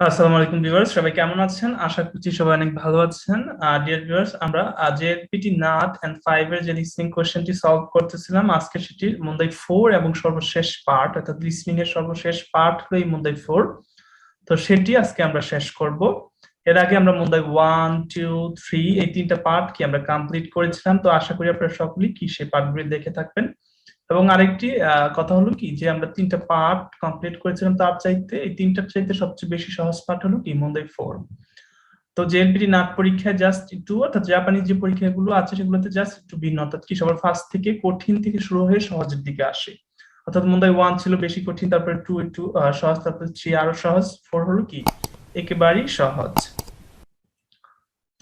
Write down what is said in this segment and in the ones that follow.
আসসালামু আলাইকুম ভিউয়ার্স, সবাই কেমন আছেন? আশা করছি সবাই অনেক ভালো আছেন। ডিয়ার ভিউয়ার্স আমরা জেএলপিটি নাট এন্ড ফাইভ এর যে লিসনিং কোশ্চেনটি সলভ করতেছিলাম আজকে সেটি মুন্দাই ফোর এবং সর্বশেষ পার্ট অর্থাৎ লিসনিং এর সর্বশেষ পার্ট হলো এই মুন্দাই ফোর তো সেটি আজকে আমরা শেষ করব। এর আগে আমরা মুন্দাই ওয়ান টু থ্রি এই তিনটা পার্ট কি আমরা কমপ্লিট করেছিলাম। তো আশা করি আপনারা সকলেই কি সেই পার্টগুলি দেখে থাকবেন। এবং আরেকটি কথা হলো কি যে আমরা তিনটা পার্ট কমপ্লিট করেছিলাম তার চাইতে, এই তিনটার চাইতে সবচেয়ে বেশি সহজ পার্ট হলো কি মন্দাই ফোর তো জেএলপিটি নাট পরীক্ষায় জাস্ট একটু, অর্থাৎ জাপানি যে পরীক্ষাগুলো আছে সেগুলোতে জাস্ট একটু ভিন্ন, অর্থাৎ কি সবার ফার্স্ট থেকে কঠিন থেকে শুরু হয়ে সহজের দিকে আসে। অর্থাৎ মন্দাই ওয়ান ছিল বেশি কঠিন, তারপরে টু একটু সহজ, তারপরে থ্রি আরও সহজ ফোর হলো কি? একেবারেই সহজ।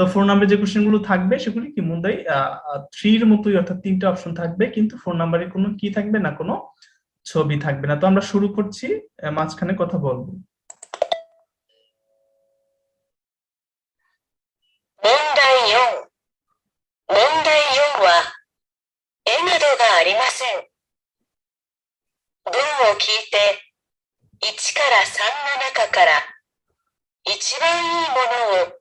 তো ফোর নাম্বার যে কোশ্চেন গুলো থাকবে সেগুলি কি মুন্দাই থ্রির মতোই অর্থাৎ তিনটা অপশন থাকবে কিন্তু ফোর নাম্বারে কোনো কি থাকবে না কোনো ছবি থাকবে না তো আমরা শুরু করছি মাঝখানে কথা বলবো 問題4。問題4は、絵などがありません。文を聞いて、1から3の中から、一番いいものを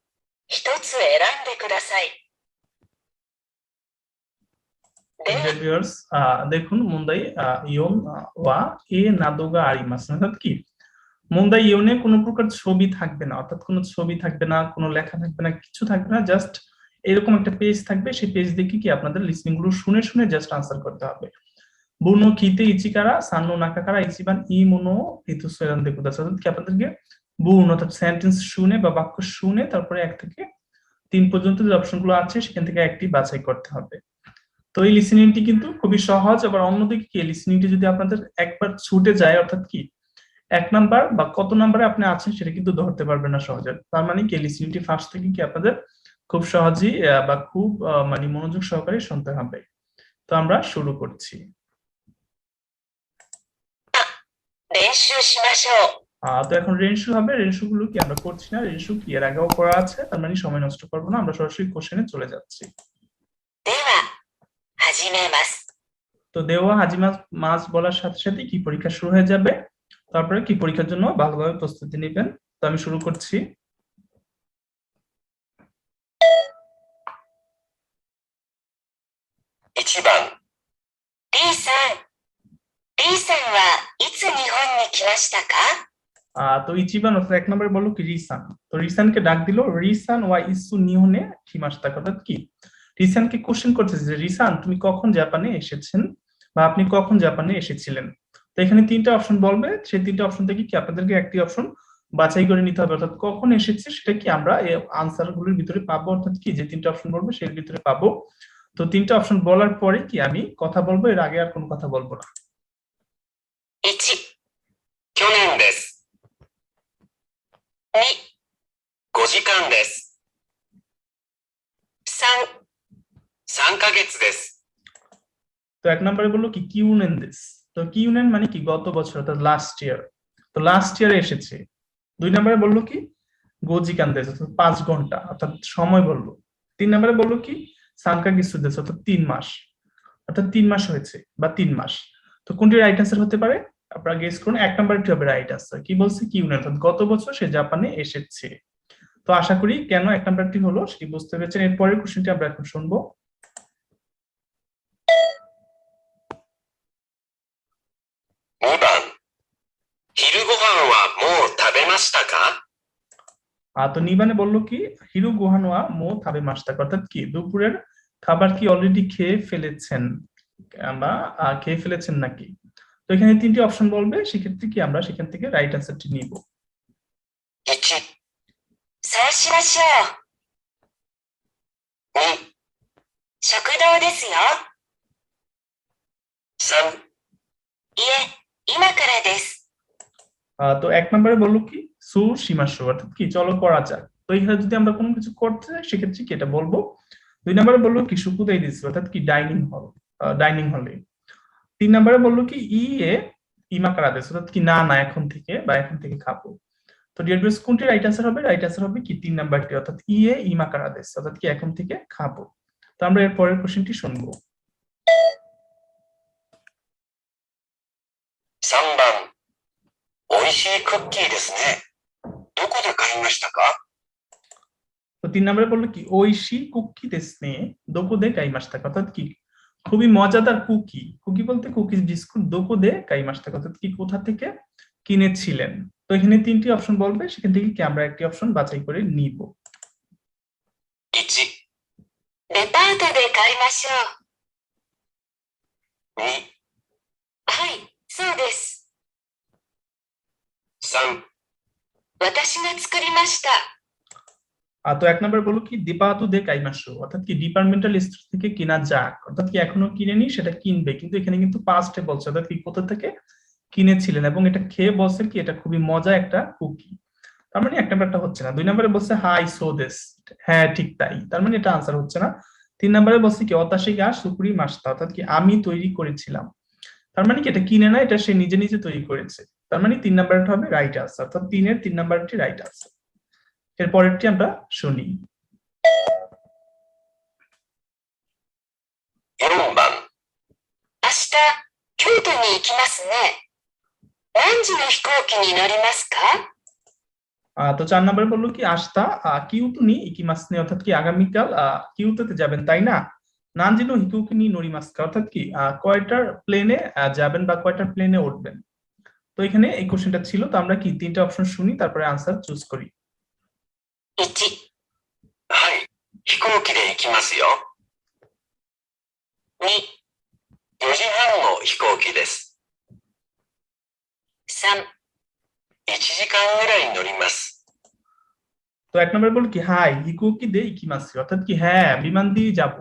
一つ選んでください。では ভিউয়ার্স দেখুন মুন্দাই ইয়ন ওয়া এ নাদোগা আরিমাস অর্থাৎ কি মুন্দাই ইয়নে কোনো প্রকার ছবি থাকবে না অর্থাৎ কোনো ছবি থাকবে না কোনো লেখা থাকবে না কিছু থাকবে না জাস্ট এরকম একটা পেজ থাকবে সেই পেজ দেখে কি আপনাদের লিসনিং গুলো শুনে শুনে জাস্ট আনসার করতে হবে বুনো কিতে ইচিকারা সান্নো নাকাকারা ইচিবান ই মনো হিতু সৈরান দেখুদাস অর্থাৎ কি আপনাদেরকে বুন অর্থাৎ সেন্টেন্স শুনে বা বাক্য শুনে তারপরে এক থেকে তিন পর্যন্ত যে অপশনগুলো আছে সেখান থেকে একটি বাছাই করতে হবে তো এই লিসনিংটি কিন্তু খুবই সহজ আবার অন্যদিকে কি লিসনিংটি যদি আপনাদের একবার ছুটে যায় অর্থাৎ কি এক নাম্বার বা কত নাম্বারে আপনি আছেন সেটা কিন্তু ধরতে পারবেন না সহজে তার মানে কি লিসনিংটি ফার্স্ট থেকে কি আপনাদের খুব সহজেই বা খুব মানে মনোযোগ সহকারে শুনতে হবে তো আমরা শুরু করছি 練習しましょう。 আহ, তো এখন রেনশু হবে রেনশু গুলো কি আমরা করছি না রেনশু কি এর আগেও করা আছে তার মানে সময় নষ্ট করবো না আমরা সরাসরি কোশ্চেনে চলে যাচ্ছি では、始めます。 তো দেওয়া হাজিমা মাস বলার সাথে সাথে কি পরীক্ষা শুরু হয়ে যাবে তারপরে কি পরীক্ষার জন্য ভালোভাবে প্রস্তুতি নেবেন তো আমি শুরু করছি 1番。リーさん。リーさんはいつ日本に来ましたか আহ, তো ইচিবান এক নম্বরে বলল কি, রিসান। তো রিসানকে ডাক দিল, রিসান, ওয়াই ইসু নিহনে ঠিমাস্তা অর্থাৎ কি? রিসানকে কোশ্চেন করতেছে যে, রিসান, তুমি কখন জাপানে এসেছেন বা আপনি কখন জাপানে এসেছিলেন? তো এখানে তিনটা অপশন বলবে। সেই তিনটা অপশন থেকে কি আপনাদেরকে একটি অপশন বাছাই করে নিতে হবে। অর্থাৎ কখন এসেছে সেটা কি আমরা আনসারগুলোর ভিতরে পাবো? অর্থাৎ কি, যে তিনটা অপশন বলবে সেই ভিতরে পাবো। তো তিনটা অপশন বলার পরে কি আমি কথা বলব? এর আগে আর কোনো কথা বলব না। 2、 5時間です。 3、 3ヶ月です。 তো এক নম্বরে বললো কি কিউনেন দিস তো কিউনেন মানে কি গত বছর অর্থাৎ লাস্ট ইয়ার তো লাস্ট ইয়ারে এসেছে দুই নম্বরে বললো কি গোজিকান দেশ অর্থাৎ পাঁচ ঘন্টা অর্থাৎ সময় বললো তিন নম্বরে বললো কি সানকা কিছু দেশ অর্থাৎ তিন মাস অর্থাৎ তিন মাস হয়েছে বা তিন মাস তো কোনটি রাইট আনসার হতে পারে আপনারা গেস করুন এক নম্বরটি হবে রাইট আনসার কি বলছে? কিউ না অর্থাৎ গত বছর সে জাপানে এসেছে। তো আশা করি কেন এক নম্বরটি হলো সেটি বুঝতে পেরেছেন। এরপরের কোশ্চেনটি আমরা এখন শুনব। তো নিবানে বলল কি হিরু গোহানোয়া মো থাবে মাস্টাক অর্থাৎ কি দুপুরের খাবার কি অলরেডি খেয়ে ফেলেছেন? বা খেয়ে ফেলেছেন নাকি? তো এখানে তিনটি অপশন বলবে সেক্ষেত্রে কি আমরা সেখান থেকে রাইট অ্যান্সারটি নিব? তো এক নম্বরে বলল কি? সু সীমাশো অর্থাৎ কি? চলো করা যাক। তো এখানে যদি আমরা কোনো কিছু করতে চাই সেক্ষেত্রে কি এটা বলব? দুই নম্বরে বলল কি সুকুদাই দিস অর্থাৎ কি ডাইনিং হল ডাইনিং হলে তিন নম্বরে বলল কি ই এ ইমা কারা দেশ অর্থাৎ কি না না এখন থেকে বা এখন থেকে খাব। তো ডিয়ার ভিউস কোনটি রাইট আনসার হবে? রাইট আনসার হবে কি তিন নাম্বারটি অর্থাৎ ই এ ইমা কারা দেশ অর্থাৎ কি এখন থেকে খাব। তো আমরা এর পরের কোশ্চেনটি শুনব। তিন নম্বরে বলল কি ঐশী কুকি দেশ নে দোকো দে কাইমাস থাকা অর্থাৎ কি খুবই মজাদার কুকি। কুকি বলতে কুকিজ বিস্কুট দোকো দে কাইমাস্তা কথা কি কোথা থেকে কিনেছিলেন? তো এখানে তিনটি অপশন বলবে সেখান থেকে কি আমরা একটি অপশন বাছাই করে নিব। 1、তো এক নম্বর বলল কি, দীপাতু দে কাইমাসু, অর্থাৎ কি ডিপার্টমেন্টাল স্টোর থেকে কিনা যাক, অর্থাৎ কি এখনও কিনেনি, সেটা কিনবে, কিন্তু এখানে কিন্তু পাস্টে বলছে, অর্থাৎ কি, কোথা থেকে কিনেছিলেন, এবং এটা খেয়ে বলছে কি, এটা খুবই মজা একটা কুকি তার মানে এক নাম্বারটা হচ্ছে না, দুই নম্বরে বলছে হাই সো দেশ হ্যাঁ ঠিক তাই, তার মানে এটা আনসার হচ্ছে না। তিন নম্বরে বলছে কি অতাশি গা সুপুরি, মাস্তা, অর্থাৎ কি, আমি তৈরি করেছিলাম। তার মানে কি, এটা কিনে না, এটা সে নিজে নিজে তৈরি করেছে। তার মানে তিন নাম্বারটা হবে রাইট আনসার অর্থাৎ তিনের তিন নাম্বারটি রাইট আনসার এর পরেরটি আমরা শুনি। তো চার নম্বরে বলল কি আস্তা কিউতনি ইকিমাসনে অর্থাৎ কি আগামীকাল কিউতে যাবেন তাই না? নানজিনো হিকুকিনি নরিমাস্কা অর্থাৎ কি কয়টার প্লেনে যাবেন বা কয়টার প্লেনে উঠবেন? তো এখানে এই কোশ্চেনটা ছিল। তো আমরা কি তিনটা অপশন শুনি তারপরে আনসার চুজ করি। 1、はい、飛行機で行きますよ。 2、 4時半の飛行機です。 3、 1時間ぐらい乗ります。 তো এক নম্বরে বললো কি হাই হিকুকি দে ইকিমাসি অর্থাৎ কি হ্যাঁ বিমান দিয়ে যাব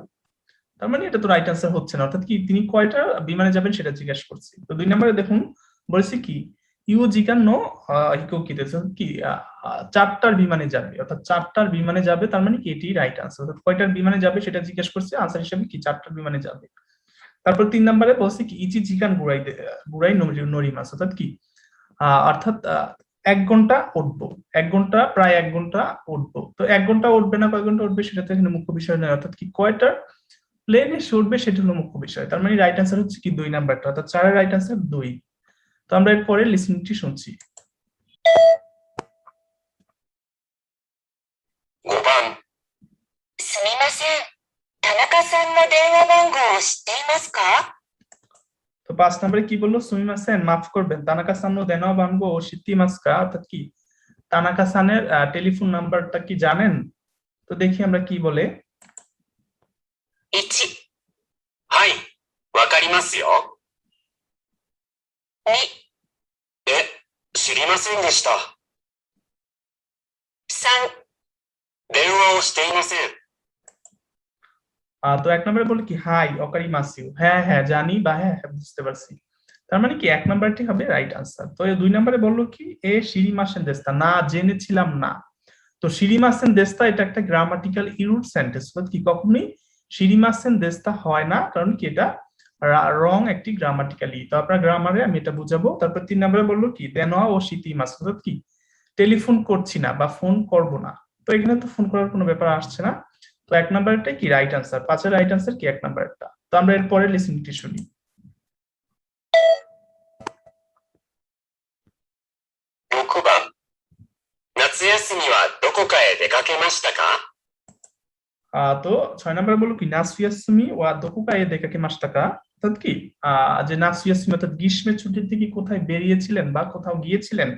তার মানে এটা তো রাইট আনসার হচ্ছে না অর্থাৎ কি তিনি কয়টা বিমানে যাবেন সেটা জিজ্ঞাসা করছি তো দুই নম্বরে দেখুন বলছে কি ইউ জিকান নো হিকুকি দে কি চারটার বিমানে যাবে। অর্থাৎ চারটার বিমানে যাবে, তার মানে কি এটি রাইট আনসার অর্থাৎ কয়টার বিমানে যাবে সেটা জিজ্ঞেস করছে আনসার হিসেবে কি চারটার বিমানে যাবে। তারপর তিন নম্বরে বলছে কি, ইচি জিকান গুড়াই গুড়াই নরি- নরিমাস অর্থাৎ কি? অর্থাৎ এক ঘণ্টা উঠবো। এক ঘণ্টা, প্রায় এক ঘণ্টা উঠবো। তো এক ঘণ্টা উঠবে না, কয় ঘণ্টা উঠবে সেটা তো এখানে মুখ্য বিষয় নয়। অর্থাৎ কি কয়টা প্লেনে সে উঠবে সেটা হলো মুখ্য বিষয়। তার মানে রাইট আনসার হচ্ছে কি, দুই নাম্বারটা। অর্থাৎ চারের রাইট আনসার দুই। তো আমরা এরপরে লিসনিংটি শুনছি। তো পাঁচ নম্বরে কি বলল? মাফ করবেন তানাকা সান দেনা ও সিদ্ধি অর্থাৎ কি? তানাকা সানের টেলিফোন নাম্বারটা কি জানেন? তো দেখি আমরা কি বলে। ইচি হাই ওয়াকারিমাসু ইয়ো 知りませんでした。 3、電話をしていません。 আহ, তো এক নম্বরে বলে কি হাই অকারি মাসিউ হ্যাঁ হ্যাঁ জানি বা হ্যাঁ হ্যাঁ বুঝতে পারছি তার মানে কি এক নাম্বারটি হবে রাইট আনসার তো এই দুই নম্বরে বললো কি এ শিরিমাসেন দেস্তা না জেনেছিলাম না তো শিরিমাসেন দেস্তা এটা একটা গ্রামাটিক্যাল ইরুট সেন্টেন্স কি কখনোই শিরিমাসেন দেস্তা হয় না কারণ কি এটা রং একটি গ্রামাটিক্যালি তো আপনার গ্রামারে আমি এটা বুঝাবো তারপর তিন নম্বরে বললো কি দেনোয়া ও শীতি মাস অর্থাৎ কি টেলিফোন করছি না বা ফোন করব না তো এখানে তো ফোন করার কোনো ব্যাপার আসছে না তো এক নাম্বারটা কি রাইট আনসার পাঁচের রাইট আনসার কি এক নাম্বারটা তো আমরা এরপরে লিসনিংটি শুনি 6番、夏休みはどこかへ出かけましたか আহ, তো ছয় নাম্বার বলো কি নাসুয়াসমি ওয়া দোকুকা এ দেখাকে মাস টাকা অর্থাৎ কি আহ, যে নাসুয়াসমি অর্থাৎ গ্রীষ্মের ছুটির দিকে কোথায় বেরিয়েছিলেন বা কোথাও গিয়েছিলেন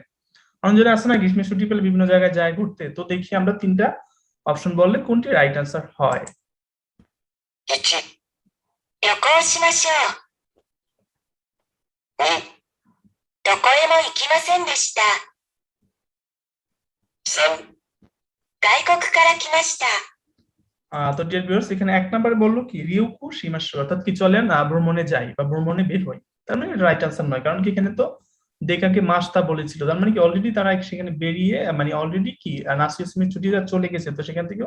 অঞ্জনে আছে না গ্রীষ্মের ছুটি পেলে বিভিন্ন জায়গায় যায় ঘুরতে তো দেখি আমরা তিনটা অপশন বললে কোনটি রাইট আনসার হয় 1、旅行しましょう。 2、 どこへも行きませんでした。 3、 外国から来ました。 তো ডিয়ার ভিউয়ার্স এখানে এক নাম্বারে বলল কি রিউকু সীমাস্ব অর্থাৎ কি চলেন আহ, ভ্রমণে যাই বা ভ্রমণে বের হই তার মানে রাইট আনসার নয় কারণ কি এখানে তো দেখাকে মাসটা বলেছিল। তার মানে কি অলরেডি তারা সেখানে বেরিয়ে মানে অলরেডি কি নাসিয়াসমির ছুটিটা চলে গেছে তো সেখান থেকে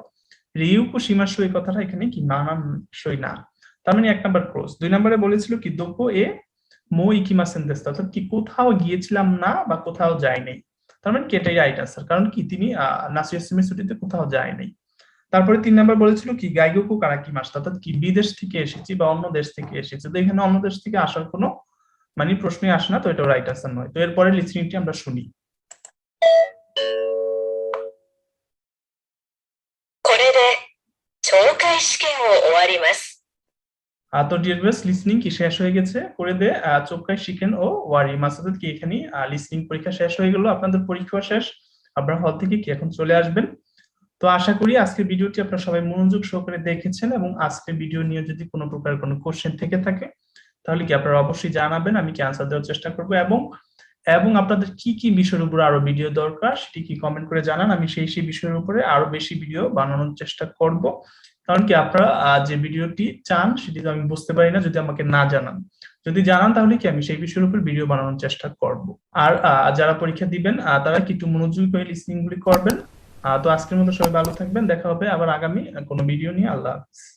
রিউকু সীমাস্ব এই কথাটা এখানে কি মানানসই না। তার মানে এক নাম্বার ক্রস দুই নম্বরে বলেছিল কি দোকো এ মো ইকিমাসেন দেস্তা অর্থাৎ কি কোথাও গিয়েছিলাম না বা কোথাও যাই নাই তার মানে কি এটাই রাইট আনসার কারণ কি তিনি নাসিয়াসমির ছুটিতে কোথাও যায় নাই তারপরে তিন নাম্বার বলেছিল কি গাইগোকু কারাকি মাস অর্থাৎ কি বিদেশ থেকে এসেছি বা অন্য দেশ থেকে এসেছে। তো এখানে অন্য দেশ থেকে আসার কোনো মানে প্রশ্নই আসে না তো এটা রাইট আনসার নয়। তো এরপরে লিসনিংটি আমরা শুনি। তো ডিয়ার লিসনিং কি শেষ হয়ে গেছে? করে দে চোখকায় শিখেন ও ওয়ারি মাস অর্থাৎ কি এখানে লিসনিং পরীক্ষা শেষ হয়ে গেল আপনাদের পরীক্ষা শেষ। আপনার হল থেকে কি এখন চলে আসবেন? তো আশা করি আজকের ভিডিওটি আপনারা সবাই মনোযোগ সহকারে দেখেছেন এবং আজকের ভিডিও নিয়ে যদি কোনো প্রকার কোনো কোশ্চেন থেকে থাকে, তাহলে কি আপনারা অবশ্যই জানাবেন, আমি কি আনসার দেওয়ার চেষ্টা করব এবং এবং আপনাদের কি কি বিষয়ের উপর আরও ভিডিও দরকার সেটি কি কমেন্ট করে জানান, আমি সেই সেই বিষয়ের উপরে আরও বেশি ভিডিও বানানোর চেষ্টা করব। কারণ কি আপনারা যে ভিডিওটি চান সেটি তো আমি বুঝতে পারি না, যদি আমাকে না জানান। যদি জানান তাহলে কি আমি সেই বিষয়ের উপর ভিডিও বানানোর চেষ্টা করব। আর যারা পরীক্ষা দিবেন তারা কি একটু মনোযোগী করে লিসনিং গুলি করবেন? তো আজকের মতো সবাই ভালো থাকবেন। দেখা হবে আবার আগামী কোনো ভিডিও নিয়ে। আল্লাহ হাফিজ।